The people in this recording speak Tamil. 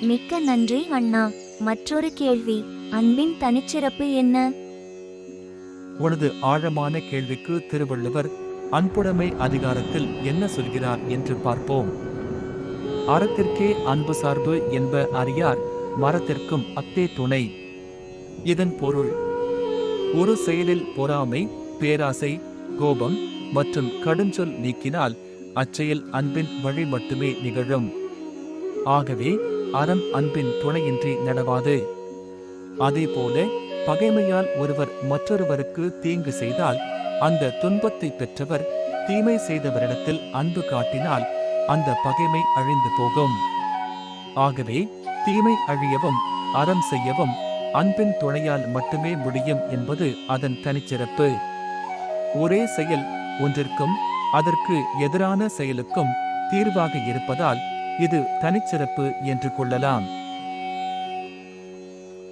மிக்க நன்றி அண்ணா. மற்றொரு கேள்வி. அன்பின் தனிச்சிறப்பு என்ன? உனது ஆழமான கேள்விக்கு திருவள்ளுவர் அன்புடைமை அதிகாரத்தில் என்ன சொல்கிறார் என்று பார்ப்போம். அறத்திற்கே அன்பு சார்பு என்ப அறியார் மரத்திற்கும் அத்தே துணை. இதன் பொருள் ஒரு செயலில் பொறாமை பேராசை கோபம் மற்றும் கடுஞ்சொல் நீக்கினால் அச்செயல் அன்பின் வழி மட்டுமே நிகழும். ஆகவே அறம் அன்பின் துணையின்றி நடவாது. அதேபோல பகைமையால் ஒருவர் மற்றொருவருக்கு தீங்கு செய்தால் அந்த துன்பத்தை பெற்றவர் தீமை செய்தவரிடத்தில் அன்பு காட்டினால் அந்த பகைமை அழிந்து போகும். ஆகவே தீமை அழியவும் அறம் செய்யவும் அன்பின் துணையால் மட்டுமே முடியும் என்பது அதன் தனிச்சிறப்பு. ஒரே செயல் ஒன்றிற்கும் அதற்கு எதிரான செயலுக்கும் தீர்வாக இருப்பதால் இது தனிச்சிறப்பு என்று கொள்ளலாம்.